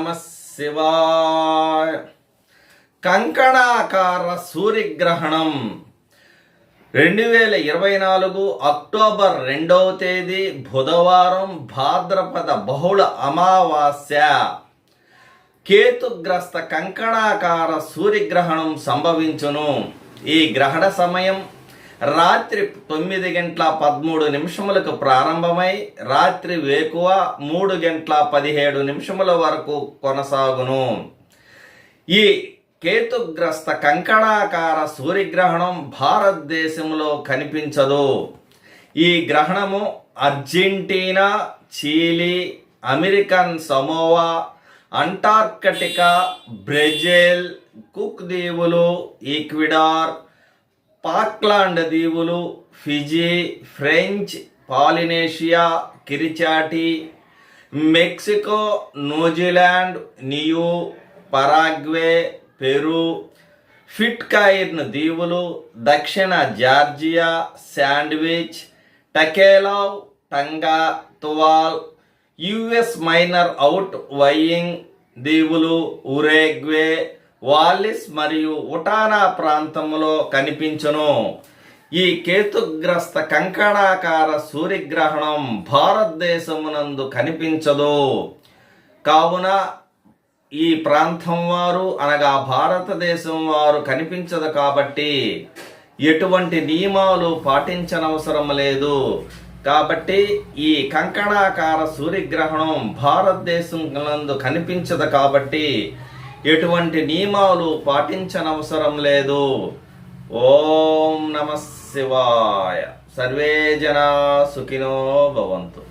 నమ శివాయ కంకణాకార సూర్యగ్రహణం రెండు వేల ఇరవై నాలుగు అక్టోబర్ రెండవ తేదీ బుధవారం భాద్రపద బహుళ అమావాస్య కేతుగ్రస్త కంకణాకార సూర్యగ్రహణం సంభవించును ఈ గ్రహణ సమయం రాత్రి తొమ్మిది గంటల పదమూడు నిమిషములకు ప్రారంభమై రాత్రి వేకువ మూడు గంటల పదిహేడు నిమిషముల వరకు కొనసాగును. ఈ కేతుగ్రస్త కంకణాకార సూర్యగ్రహణం భారతదేశంలో కనిపించదు. ఈ గ్రహణము Argentina Chile American Samoa Antarctica Brazil Cook దీవులు ఈక్విడార్ పాక్లాండ్ దీవులు Fiji French Polynesia Kiribati Mexico New Zealand Niue Paraguay Peru Pitcairn దీవులు దక్షిణ Georgia Sandwich Tokelau Tonga Tuvalu US Minor Outlying దీవులు ఉరేగ్వే వాలిస్ మరియు ఉటానా ప్రాంతంలో కనిపించును. ఈ కేతుగ్రస్త కంకణాకార సూర్యగ్రహణం భారతదేశమునందు కనిపించదు. కావున ఈ ప్రాంతం వారు అనగా భారతదేశం వారు కనిపించదు కాబట్టి ఎటువంటి నియమాలు పాటించనవసరం లేదు. కాబట్టి ఈ కంకణాకార సూర్యగ్రహణం భారతదేశం నందు కనిపించదు కాబట్టి ఎటువంటి నియమాలు పాటించనవసరం లేదు. ఓం నమ శివాయ. సర్వే జనా సుఖినో భవంతు.